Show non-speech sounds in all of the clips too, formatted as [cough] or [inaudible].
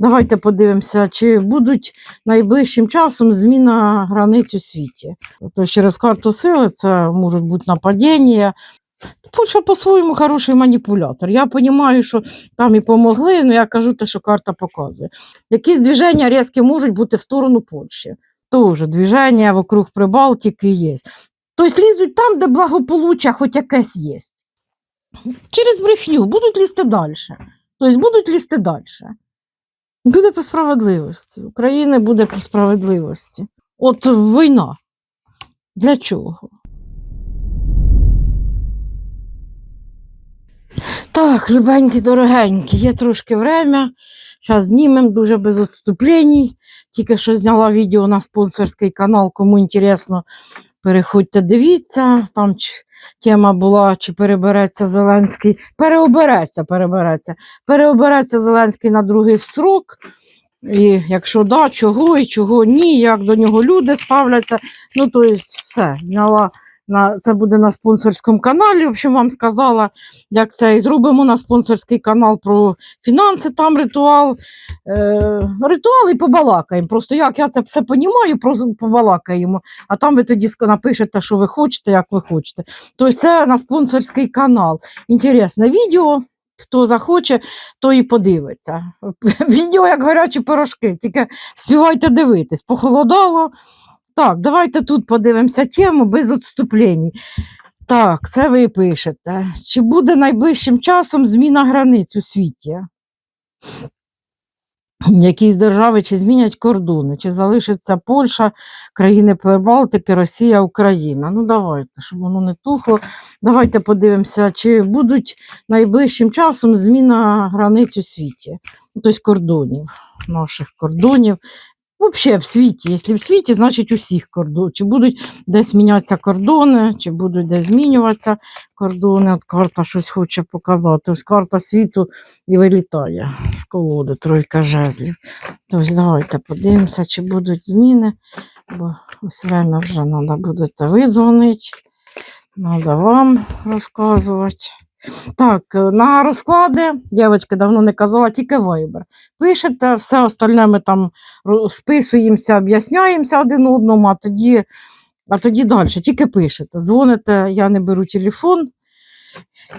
Давайте подивимося, чи будуть найближчим часом зміна границь у світі. Тобто через карту сили це можуть бути нападіння. Польща по-своєму хороший маніпулятор. Я розумію, що там і помогли, але я кажу те, що карта показує. Якісь движення різкі можуть бути в сторону Польщі. Теж движення вокруг Прибалтики є. Тобто лізуть там, де благополуччя хоч якесь є. Через брехню будуть лізти далі. Тобто будуть лізти далі. Буде по справедливості. України буде по справедливості. От війна. Для чого? Так, любенькі, дорогенькі, є трошки время. Зараз знімемо дуже без відступлень. Тільки що зняла відео на спонсорський канал. Кому інтересно, переходьте, дивіться. Там тема була, чи перебереться Зеленський. Переобереться, перебереться. Переобереться Зеленський на другий срок. І якщо да, чого і чого ні, як до нього люди ставляться. Ну, то є, все, зняла. На, це буде на спонсорському каналі. В общем, вам сказала, як це і зробимо на спонсорський канал про фінанси, там ритуал. Е, ритуал і побалакаємо. Просто як я це все понімаю, просто побалакаємо. А там ви тоді напишете, що ви хочете, як ви хочете. Тобто це на спонсорський канал. Інтересне відео. Хто захоче, то і подивиться. [laughs] Відео як гарячі пирожки, тільки співайте дивитись. Похолодало. Так, давайте тут подивимося тему без відступлень. Так, це ви пишете. Чи буде найближчим часом зміна границь у світі? Якісь держави чи змінять кордони, чи залишиться Польща, країни Прибалтики, Росія, Україна. Ну давайте, щоб воно не тухло. Давайте подивимося, чи будуть найближчим часом зміна границь у світі, тобто кордонів, наших кордонів. Взагалі в світі, якщо в світі, значить усіх кордонів. Чи будуть десь мінятися кордони, чи будуть десь змінюватися кордони. От карта щось хоче показати. Ось карта світу і вилітає з колоди, тройка жезлів. Тобто давайте подивимося, чи будуть зміни, бо ось время вже треба буде видзвонити. Треба вам розказувати. Так, е, на розклади, дівчатки давно не казала, тільки Viber. Пишете, все остальне ми там списуємося, об'ясняємося один одному, а тоді, а тоді далі. Тільки пишете. Дзвоните, я не беру телефон.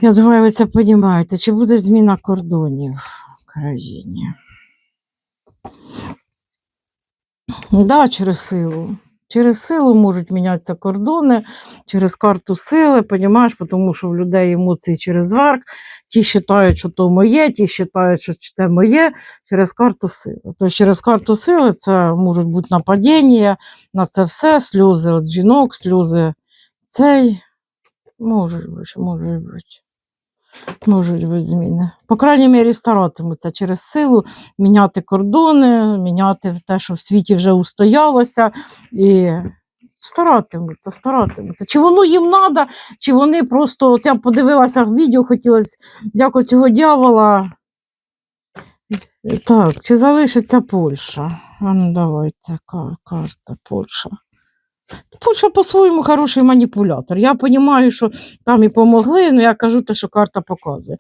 Я думаю, ви це розумієте. Чи буде зміна кордонів в країні? Да, через силу. Через силу можуть мінятися кордони, через карту сили, понімаєш, тому що в людей емоції через верх. Ті вважають, що то моє, ті вважають, що це моє, через карту сили. Тобто через карту сили це можуть бути нападіння на це все, сльози від жінок, сльози цей. Можуть бути, можуть бути. Можуть бути зміни. По крайній мірі, старатимуться через силу міняти кордони, міняти те, що в світі вже устоялося. І старатимуться, старатимуться. Чи воно їм треба, чи вони просто. От я подивилася в відео, хотілося, як у цього дьявола. Так, чи залишиться Польща? А ну давайте, карта Польща. Польща по-своєму хороший маніпулятор. Я розумію, що там і помогли, але я кажу те, що карта показує.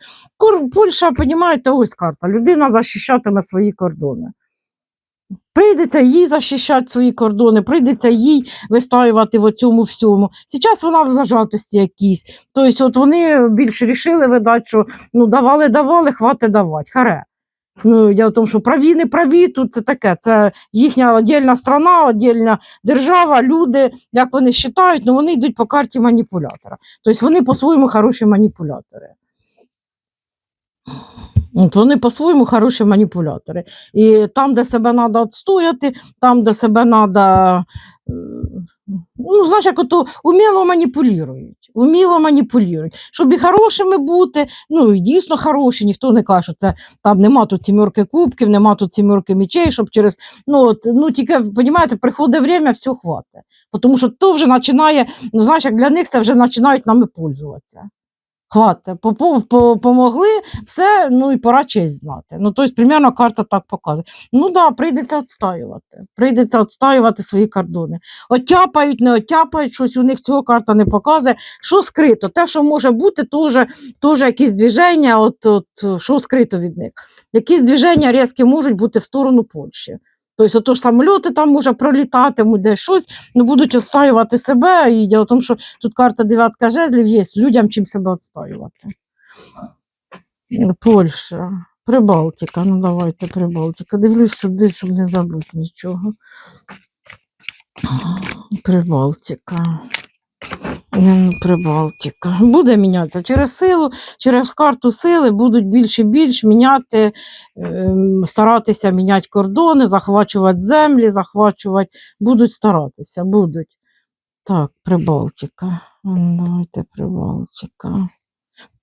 Польща, розумієте, ось карта. Людина захищатиме свої кордони. Прийдеться їй захищати свої кордони, прийдеться їй вистоювати в цьому всьому. Зараз вона в зажатості якійсь. Тобто, от вони більше рішили видати, що ну давали, давали, хвати давати. Харе. Ну, я в тому, що праві, не праві, тут це таке. Це їхня віддільна страна, віддільна держава, люди, як вони вважають, ну вони йдуть по карті маніпулятора. Тобто вони по-своєму хороші маніпулятори. От вони по-своєму хороші маніпулятори. І там, де себе треба відстояти, там, де себе треба. Ну, знаєш, як ото уміло маніпулюють. Уміло маніпулюють. Щоб і хорошими бути, ну і дійсно хороші, ніхто не каже, що це там нема тут сімерки кубків, нема тут сімерки мічей, щоб через. Ну, от, ну тільки, розумієте, приходить время, все хватить. Тому що то вже починає, ну знаєш, як для них це вже починають нами пользуватися. Попо- помогли, все, ну і пора честь знати. Ну, тобто, примерно карта так показує. Ну так, да, прийдеться відстоювати. Прийдеться відстоювати свої кордони. Оттяпають, не оттяпають, щось у них цього карта не показує. Що скрито? Те, що може бути, теж якісь движення, от, от, що скрито від них. Якісь движення різкі можуть бути в сторону Польщі. Тобто, то ж самольоти там може пролітатимуть, де щось, ну будуть відстоювати себе. І діло в тому, що тут карта дев'ятка жезлів є, людям чим себе відстоювати. Польща, Прибалтика, ну давайте Прибалтика. Дивлюсь, щоб десь щоб не забути нічого. Прибалтика. Прибалтика. Буде мінятися через силу, через карту сили будуть більше і більш міняти, ем, старатися міняти кордони, захвачувати землі, захвачувати. Будуть старатися, будуть. Так, Прибалтика. Ну, Давайте Прибалтика.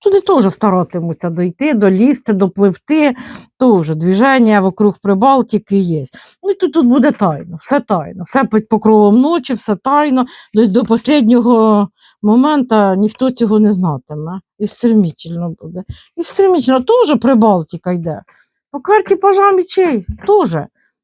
Туди теж старатимуться дойти, долізти, допливти. Теж движення вокруг Прибалтики є. Ну тут, тут буде тайно, все тайно, все під покровом ночі, все тайно. Десь до останнього моменту ніхто цього не знатиме. І стремительно буде. І стремительно теж Прибалтика йде. По карті пажа мечей теж.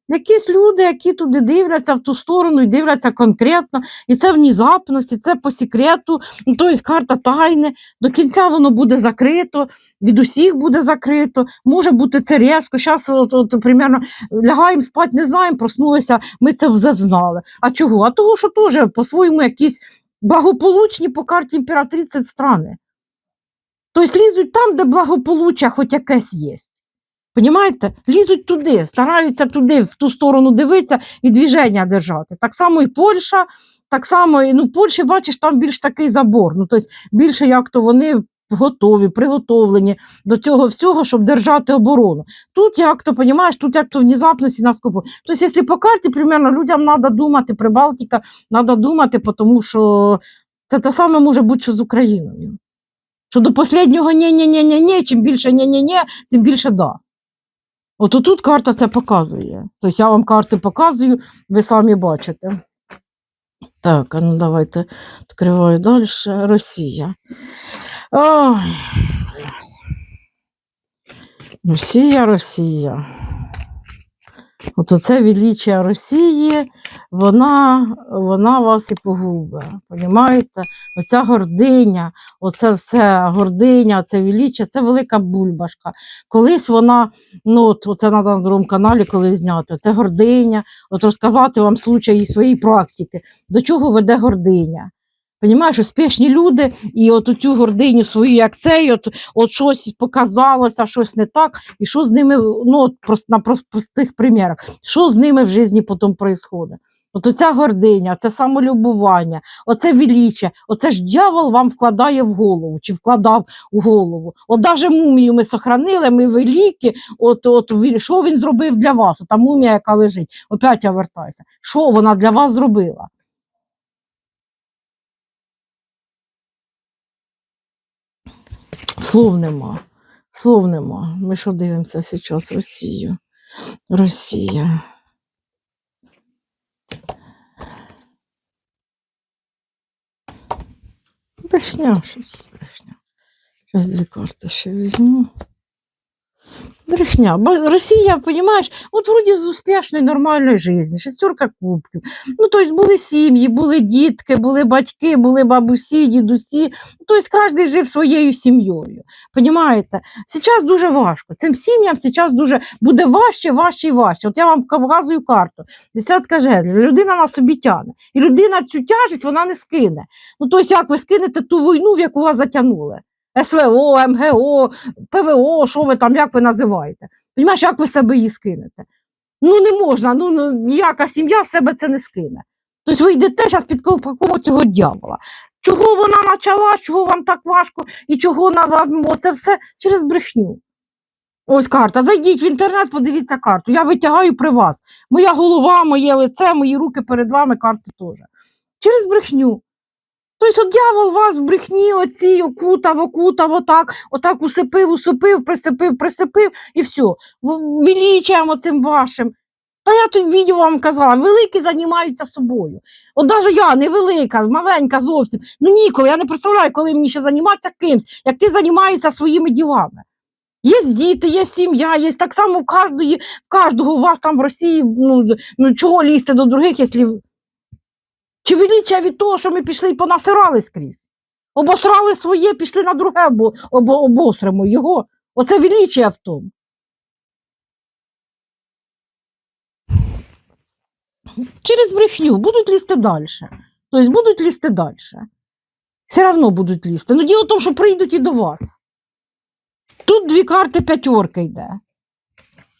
Якісь люди, які туди дивляться в ту сторону і дивляться конкретно, і це внезапності, це по секрету, ну, тобто карта тайни, до кінця воно буде закрито, від усіх буде закрито, може бути це різко. Зараз, от, от, примерно, лягаємо спати, не знаємо, проснулися, ми це вже знали. А чого? А того, що теж по-своєму якісь благополучні по карті імператриці страни. Тобто лізуть там, де благополуччя хоч якесь є. Понімаєте? Лізуть туди, стараються туди, в ту сторону дивитися і движення держати. Так само і Польща, так само, і, ну, в Польщі, бачиш, там більш такий забор. Ну, тобто більше як то вони готові, приготовлені до цього всього, щоб держати оборону. Тут як то, понімаєш, тут як то внезапності нас купують. Тобто, якщо по карті, примерно, людям треба думати, Прибалтика, треба думати, тому що це те саме може бути, що з Україною. Що до останнього ні-ні-ні-ні-ні, чим більше ні-ні-ні, тим більше да. От тут карта це показує. Тобто я вам карти показую, ви самі бачите. Так, а ну давайте відкриваю далі. Росія. Ой. Росія, Росія. От оце величія Росії, вона, вона вас і погубить. Понімаєте? Оця гординя, оце все гординя, це величія, це велика бульбашка. Колись вона, ну от це на другому каналі колись зняти. Це гординя, от розказати вам случаї своєї практики, до чого веде гординя. Понімаєш, успішні люди, і от цю гординю свою, як цей, от, от щось показалося, щось не так, і що з ними, ну, от на простих примірах, що з ними в житті потім відбувається. От оця гординя, це самолюбування, оце величе, оце ж дьявол вам вкладає в голову, чи вкладав у голову. От навіть мумію ми сохранили, ми великі, от, от що він зробив для вас? Та мумія, яка лежить, опять я вертаюся. Що вона для вас зробила? Слов нема. Слов нема. Ми що дивимося зараз? Росію. Росія. Брехня, щось брехня. Зараз дві карти ще візьму. Брехня. Бо Росія, розумієш, от вроді з успішної нормальної житті, шестерка кубків. Ну, тобто були сім'ї, були дітки, були батьки, були бабусі, дідусі. Тобто кожен жив своєю сім'єю. Понімаєте? Зараз дуже важко. Цим сім'ям зараз дуже буде важче, важче і важче. От я вам показую карту. Десятка жезлів. Людина на собі тягне. І людина цю тяжесть вона не скине. Ну, тобто, як ви скинете ту війну, в яку вас затягнули? СВО, МГО, ПВО, що ви там, як ви називаєте? Понімаєш, як ви себе її скинете? Ну не можна, ну, ну ніяка сім'я себе це не скине. Тобто ви йдете зараз під колпаком цього дьявола. Чого вона почала, чого вам так важко, і чого вам оце все через брехню. Ось карта. Зайдіть в інтернет, подивіться карту. Я витягаю при вас. Моя голова, моє лице, мої руки перед вами, карти теж. Через брехню. Тобто дьявол вас в брехні оці окутав, окутав, отак, отак усипив, усипив, присипив, присипив і все. Величаємо цим вашим. Та я тут відео вам казала, великі займаються собою. От навіть я невелика, маленька зовсім. Ну ніколи, я не представляю, коли мені ще займатися кимсь, як ти займаєшся своїми ділами. Є діти, є сім'я, є так само в кожної, в кожного у вас там в Росії, ну, ну чого лізти до других, якщо. Чи величає від того, що ми пішли і понасирали скрізь? Обосрали своє, пішли на друге, обо, обо, обосримо його. Оце величає в тому. Через брехню будуть лізти далі. Тобто будуть лізти далі. Все одно будуть лізти. Ну, діло в тому, що прийдуть і до вас. Тут дві карти п'ятерка йде.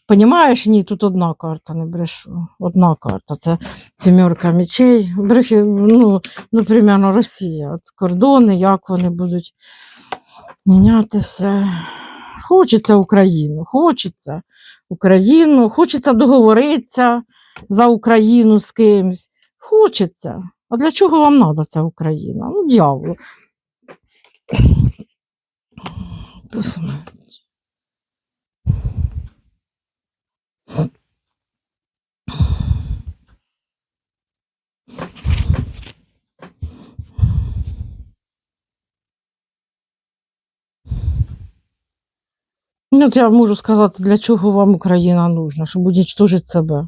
Понімаєш? Ні, тут одна карта, не брешу. Одна карта. Це сімерка мечей. Брехи, ну, ну, примерно Росія. От кордони, як вони будуть мінятися. Хочеться Україну, хочеться Україну, хочеться договоритися за Україну з кимсь. Хочеться. А для чого вам треба ця Україна? Ну, дьяволу. Ну, я можу сказати, для чого вам Україна нужна, щоб уничтожити себе.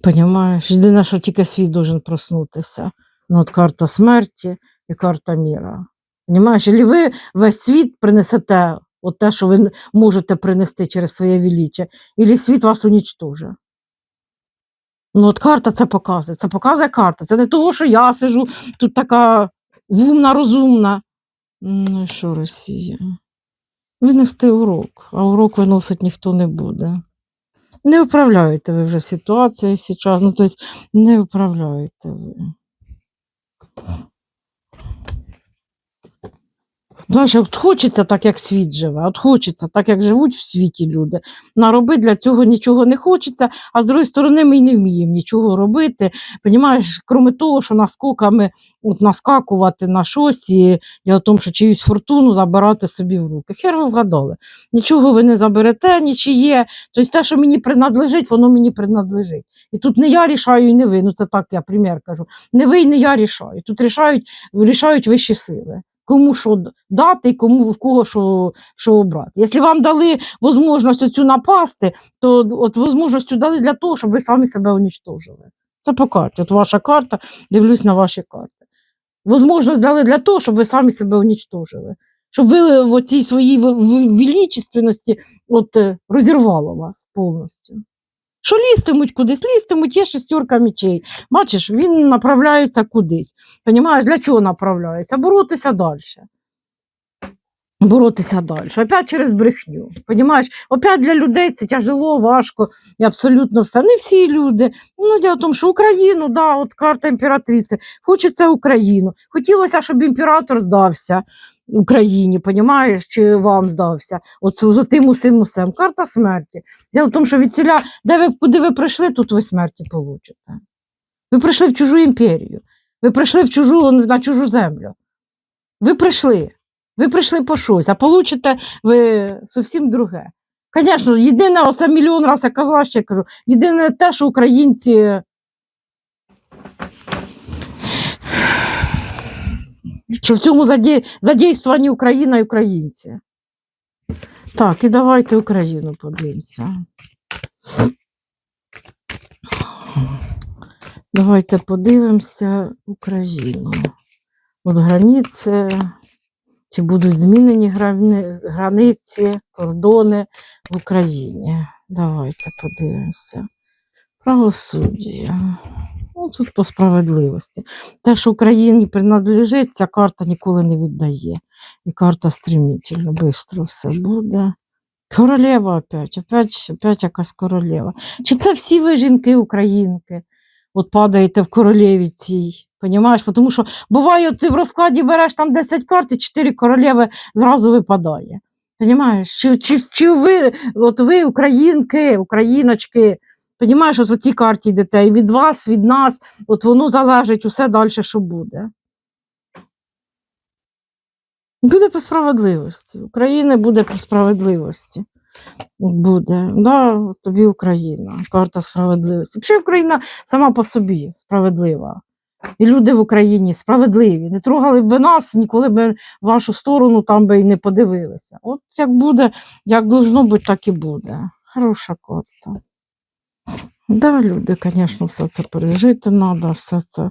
Понимаєш? Єдине, що тільки світ должен проснутися. Ну, от карта смерті і карта міра. Понимаєш, Или ви весь світ принесете от те, що ви можете принести через своє величе, і світ вас уничтожить. Ну, от карта це показує. Це показує карта. Це не того, що я сижу тут така вумна, розумна. Ну, і що Росія? Винести урок, а урок виносить ніхто не буде. Не виправляєте ви вже ситуацію зараз, ну, тобто не виправляєте ви. Знаєш, от хочеться так, як світ живе, от хочеться так, як живуть в світі люди. Наробити для цього нічого не хочеться, а з другої сторони, ми й не вміємо нічого робити. Понімаєш, крім того, що наскоками от наскакувати на щось і, і о тому, що чиюсь фортуну забирати собі в руки. Хер ви вгадали. Нічого ви не заберете, нічиє. Тобто те, що мені принадлежить, воно мені принадлежить. І тут не я рішаю, і не ви. Ну це так я примір кажу. Не ви і не я рішаю. Тут рішають, рішають вищі сили. Кому що дати кому в кого що, що обрати. Якщо вам дали можливість оцю напасти, то от можливість дали для того, щоб ви самі себе унічтожили. Це по карті. От ваша карта, дивлюсь на ваші карти. Возможність дали для того, щоб ви самі себе унічтожили. Щоб ви в оцій своїй величественності от, е, розірвало вас повністю. Що лізтимуть кудись, лізтимуть, є шестерка мечей. Бачиш, він направляється кудись. Понімаєш, для чого направляється? Боротися далі. Боротися далі. Опять через брехню. Понімаєш? Опять для людей це тяжело, важко і абсолютно все. Не всі люди. Ну, діло в тому, що Україну, да, от карта імператриці, хочеться Україну. Хотілося, щоб імператор здався Україні, понімаєш, чи вам здався. От з тим усім усім. Карта смерті. Діло в тому, що від ціля, де ви, куди ви прийшли, тут ви смерті получите. Ви прийшли в чужу імперію. Ви прийшли в чужу, на чужу землю. Ви прийшли. Ви прийшли по щось, а получите ви зовсім друге. Звісно, єдине, оце мільйон разів я казала, ще кажу, єдине те, що українці. Що в цьому заді... задействовані Україна і українці. Так, і давайте Україну подивимося. Давайте подивимося Україну. От границі, чи будуть змінені грани- границі, кордони в Україні. Давайте подивимося. Правосуддя. Ну, тут по справедливості. Те, що Україні принадлежить, ця карта ніколи не віддає. І карта стремительно, швидко все буде. Королева опять, опять, опять якась королева. Чи це всі ви жінки українки? От падаєте в королеві цій. Понімаєш? Тому що буває, ти в розкладі береш там 10 карт, і 4 королеви зразу випадає. Понімаєш? Чи, чи, чи ви, от ви, українки, україночки, понімаєш, от в цій карті йдете, і від вас, від нас, от воно залежить усе далі, що буде. Буде по справедливості. Україна буде по справедливості. буде. Да, тобі Україна, карта справедливості. Взагалі Україна сама по собі справедлива. І люди в Україні справедливі. Не трогали б нас, ніколи б вашу сторону там би і не подивилися. От як буде, як должно бути, так і буде. Хороша карта. Да, люди, звісно, все це пережити треба, все це.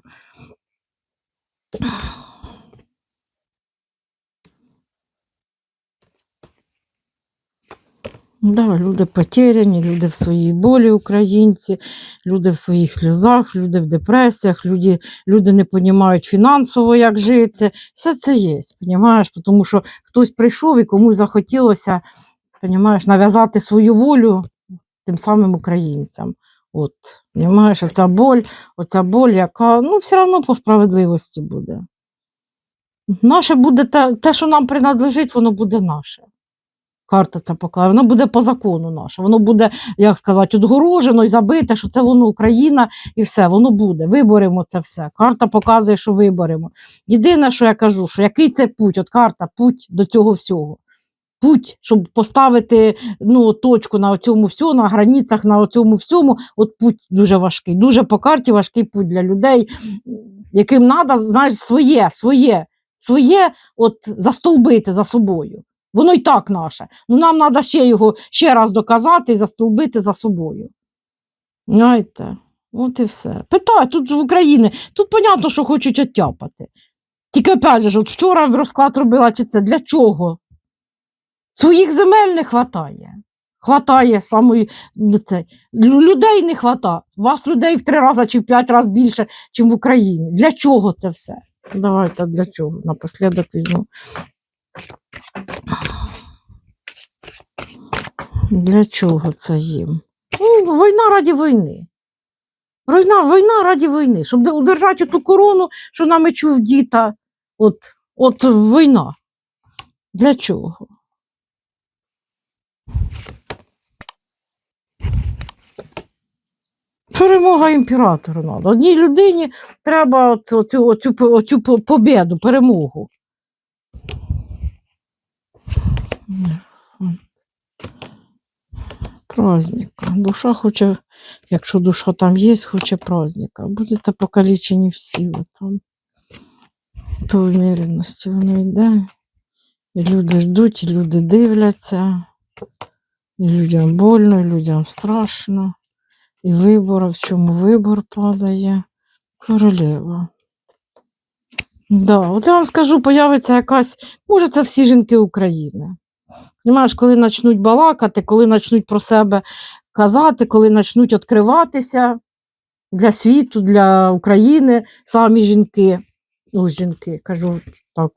Да, люди потеряні, люди в своїй болі, українці, люди в своїх сльозах, люди в депресіях, люди, люди не розуміють фінансово, як жити. Все це є, понімаєш? Тому що хтось прийшов і комусь захотілося понімаєш, нав'язати свою волю тим самим українцям. От, понімаєш, оця боль, оця боль, яка ну, все одно по справедливості буде. Наше буде те, те, що нам принадлежить, воно буде наше. Карта це покаже, воно буде по закону наше. Воно буде, як сказати, відгорожено і забите, що це воно Україна і все, воно буде. Виборемо це все. Карта показує, що виборемо. Єдине, що я кажу, що який це путь, от карта, путь до цього всього. Путь, щоб поставити ну, точку на цьому всьому, на границях, на цьому всьому, от путь дуже важкий. Дуже по карті важкий путь для людей, яким треба, знаєш, своє, своє, своє от застолбити за собою. Воно і так наше. Ну нам треба ще його ще раз доказати і застолбити за собою. Знаєте, от і все. Питай, тут в Україні, тут понятно, що хочуть оттяпати. Тільки опять же, от вчора розклад робила, чи це для чого? Своїх земель не хватає. Хватає самої це. Людей не хватає. Вас людей в три рази чи в п'ять разів більше, ніж в Україні. Для чого це все? Давайте для чого? Напослідок візьму. Для чого це їм? Ну, війна раді війни. Війна, війна раді війни. Щоб удержати ту корону, що на мечу діта. От, от війна. Для чого? Перемога імператору треба. Одній людині треба оцю, оцю, оцю по- побєду, перемогу. Праздника. Душа хоче, якщо душа там є, хоче праздника. Будете покалічені всі там. По уміряності воно йде. І люди ждуть, і люди дивляться. Людям больно, і людям страшно. І вибор, в чому вибор падає. Королева. Да, от я вам скажу, появиться якась, може, це всі жінки України. Понимаєш, коли почнуть балакати, коли почнуть про себе казати, коли почнуть відкриватися для світу, для України самі жінки. Ось жінки, кажу так,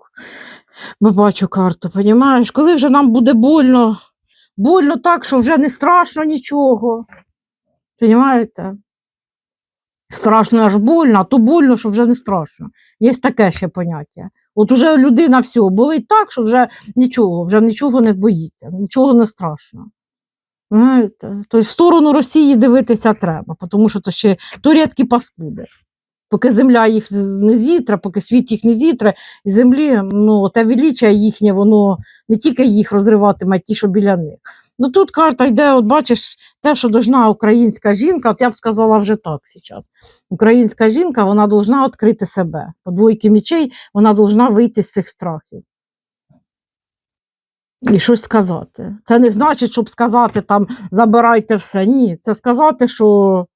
бо бачу карту, понімаєш? Коли вже нам буде больно, больно так, що вже не страшно нічого. Понімаєте? Страшно аж больно, а то больно, що вже не страшно. Є таке ще поняття. От уже людина все, болить так, що вже нічого, вже нічого не боїться, нічого не страшно. Знаєте? Тобто в сторону Росії дивитися треба, тому що то ще то рідкі паскуди. Поки земля їх не зітре, поки світ їх не зітре, і землі, ну, те величає їхнє, воно не тільки їх розриватиме, а ті, що біля них. Ну тут карта йде, от бачиш, те, що должна українська жінка, от я б сказала вже так зараз. Українська жінка, вона должна відкрити себе. По двойки мічей вона должна вийти з цих страхів. І щось сказати. Це не значить, щоб сказати там забирайте все. Ні, це сказати, що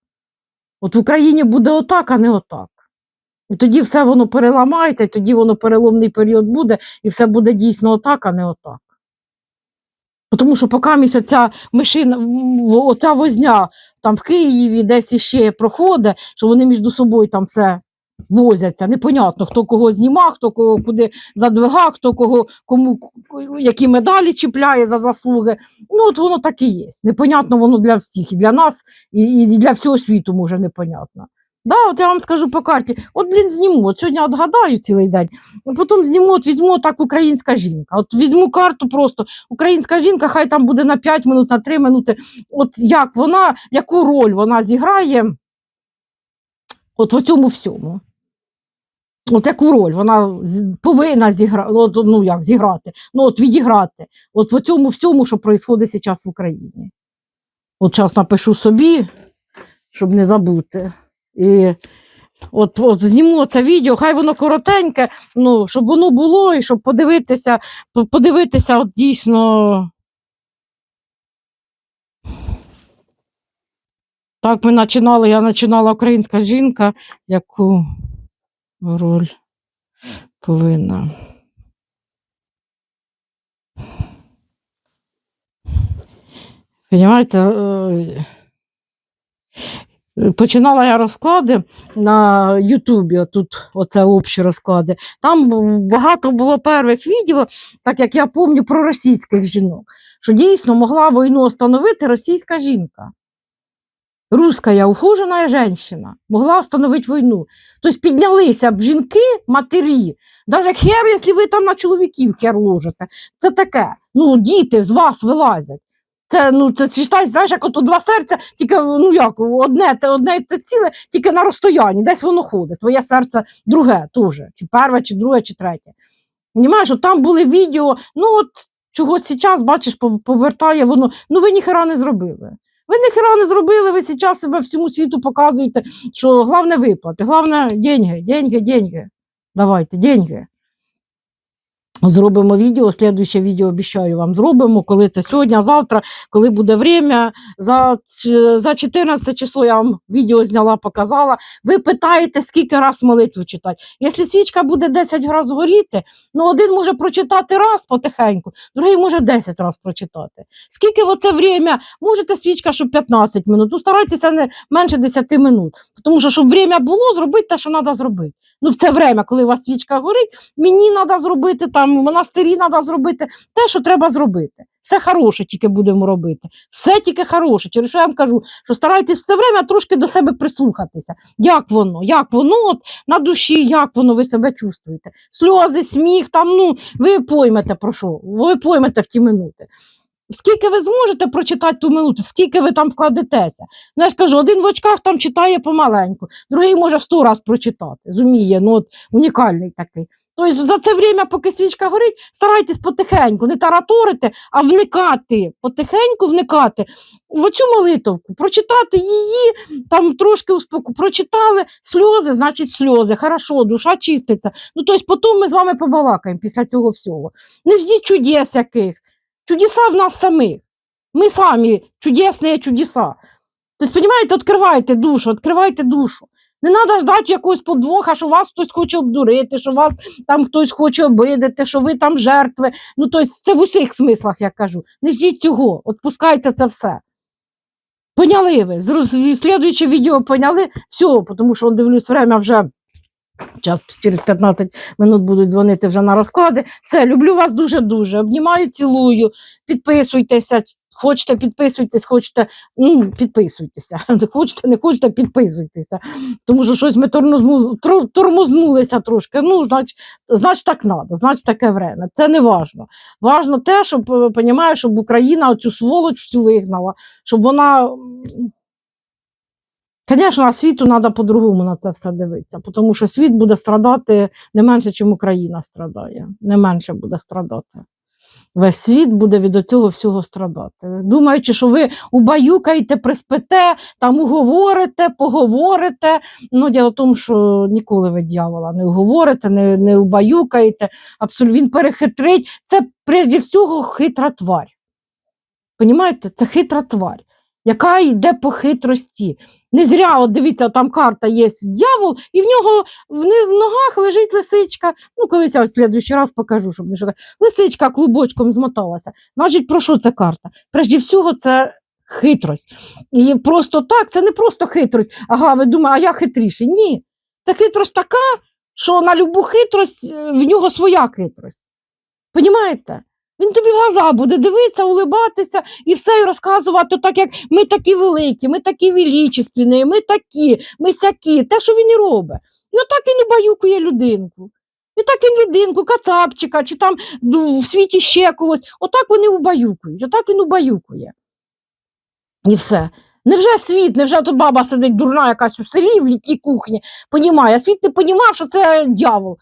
от в Україні буде отак, а не отак. І тоді все воно переламається, і тоді воно переломний період буде, і все буде дійсно отак, а не отак. Тому що поки місь оця мишина, оця возня там в Києві десь іще проходить, що вони між собою там все возяться. Непонятно, хто кого зніма, хто кого куди задвига, хто кого кому які медалі чіпляє за заслуги. Ну, от воно так і є. Непонятно воно для всіх, і для нас, і, і для всього світу, може, непонятно. Да, от я вам скажу по карті, от, блін, зніму, от сьогодні отгадаю цілий день, а потім зніму, от візьму так українська жінка. От візьму карту просто, українська жінка, хай там буде на 5 минут, на 3 минути. От як вона, яку роль вона зіграє от в цьому всьому. От яку роль вона повинна зіграти, ну як зіграти, ну от відіграти. От в цьому всьому, що відбувається зараз в Україні. От зараз напишу собі, щоб не забути. І от, от зніму це відео, хай воно коротеньке, ну, щоб воно було, і щоб подивитися, подивитися, от дійсно. Так ми починали, я починала українська жінка, яку роль повинна. Понимаєте, е, починала я розклади на Ютубі, тут оце общі розклади. Там багато було перших відео, так як я пам'ятаю, про російських жінок, що дійсно могла війну остановити російська жінка. Русская ухожена женщина могла остановити війну. Тобто піднялися б жінки, матері, навіть хер, якщо ви там на чоловіків хер ложите. Це таке. Ну, діти з вас вилазять. Це, ну, це читай, знаєш, як ото два серця, тільки ну як, одне, те- одне те ціле, тільки на розстоянні, десь воно ходить. Твоє серце друге теж, чи перше, чи друге, чи третє. Понімаєш, от там були відео, ну от чогось зараз, бачиш, повертає воно. Ну ви ніхера не зробили. Ви ніхера не зробили, ви зараз себе всьому світу показуєте, що головне виплати, головне деньги, деньги, деньги. Давайте, деньги. Зробимо відео, слідуюче відео обіцяю вам зробимо, коли це сьогодні, завтра, коли буде время. За, за 14 число я вам відео зняла, показала. Ви питаєте, скільки раз молитву читати. Якщо свічка буде 10 разів горіти, ну один може прочитати раз потихеньку, другий може 10 разів прочитати. Скільки в оце время, можете свічка, щоб 15 минут, ну старайтеся не менше 10 минут. Тому що, щоб время було, зробити те, що треба зробити. Ну, в це время, коли у вас свічка горить, мені треба зробити, там, в монастирі треба зробити те, що треба зробити. Все хороше тільки будемо робити. Все тільки хороше. Через що я вам кажу, що старайтесь в це время трошки до себе прислухатися. Як воно, як воно от, на душі, як воно ви себе чувствуєте. Сльози, сміх, там, ну, ви поймете про що, ви поймете в ті минути. Скільки ви зможете прочитати ту минуту, скільки ви там вкладетеся? Ну, я ж кажу, один в очках там читає помаленьку, другий може сто раз прочитати. Зуміє, ну от унікальний такий. Тобто за це время, поки свічка горить, старайтесь потихеньку, не тараторити, а вникати, потихеньку вникати в оцю молитовку, прочитати її, там трошки успоку, прочитали сльози, значить сльози, хорошо, душа чиститься. Ну, тобто потім ми з вами побалакаємо після цього всього. Не ждіть чудес якихось. Чудеса в нас самих. Ми самі чудесні чудеса. Тобто, розумієте, відкривайте душу, відкривайте душу. Не треба ждати якогось подвоха, що вас хтось хоче обдурити, що вас там хтось хоче обидити, що ви там жертви. Ну, тобто, це в усіх смислах, я кажу. Не ждіть цього, відпускайте це все. Поняли ви. Слідуюче відео поняли. Все, тому що дивлюсь, время вже. Час через 15 минут будуть дзвонити вже на розклади. Все, люблю вас дуже-дуже. Обнімаю, цілую. Підписуйтеся. Хочете, підписуйтесь, хочете, ну, підписуйтеся. [laughs] Хочете, не хочете, підписуйтеся. Тому що щось ми тормознулися трошки. Ну, значить, значить так треба, значить таке время. Це не важно. Важно те, щоб, е, понімаєш, щоб Україна оцю сволоч всю вигнала, щоб вона. Звісно, а світу треба по-другому на це все дивитися, тому що світ буде страдати не менше, ніж Україна страдає. Не менше буде страдати. Весь світ буде від цього всього страдати. Думаючи, що ви убаюкаєте, приспите, там уговорите, поговорите. Ну, діло в тому, що ніколи ви дьявола не уговорите, не, не убаюкаєте. Абсолютно він перехитрить. Це прежде всього хитра тварь. Понімаєте, це хитра тварь, яка йде по хитрості. Не зря, от дивіться, там карта є дьявол, і в нього в ногах лежить лисичка. Ну, колись я в слідуючий раз покажу, щоб не шукати. Лисичка клубочком змоталася. Значить, про що ця карта? Прежде всього, це хитрость. І просто так, це не просто хитрость. Ага, ви думаєте, а я хитріший. Ні. Це хитрость така, що на любу хитрость е, в нього своя хитрость. Понімаєте? Він тобі в глаза буде дивитися, улибатися і все розказувати так, як ми такі великі, ми такі величественні, ми такі, ми сякі, те, що він і робить. І отак він убаюкує людинку. І так він людинку, кацапчика, чи там ну, в світі ще когось. Отак вони убаюкують, отак він убаюкує. І все. Невже світ, невже тут баба сидить дурна якась у селі в літній кухні, понімає, а світ не понімав, що це дьявол,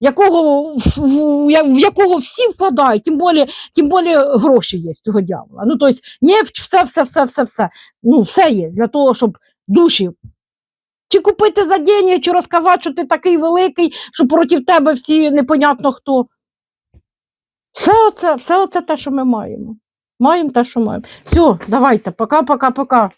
якого, в, якого всі вкладають, тим більше, тим більше гроші є цього дьявола. Ну, тобто, нефть, все, все, все, все, все. Ну, все є для того, щоб душі. Чи купити за деньги, чи розказати, що ти такий великий, що проти тебе всі непонятно хто. Все оце, все оце те, що ми маємо. Маємо те, що маємо. Все, давайте, пока, пока, пока.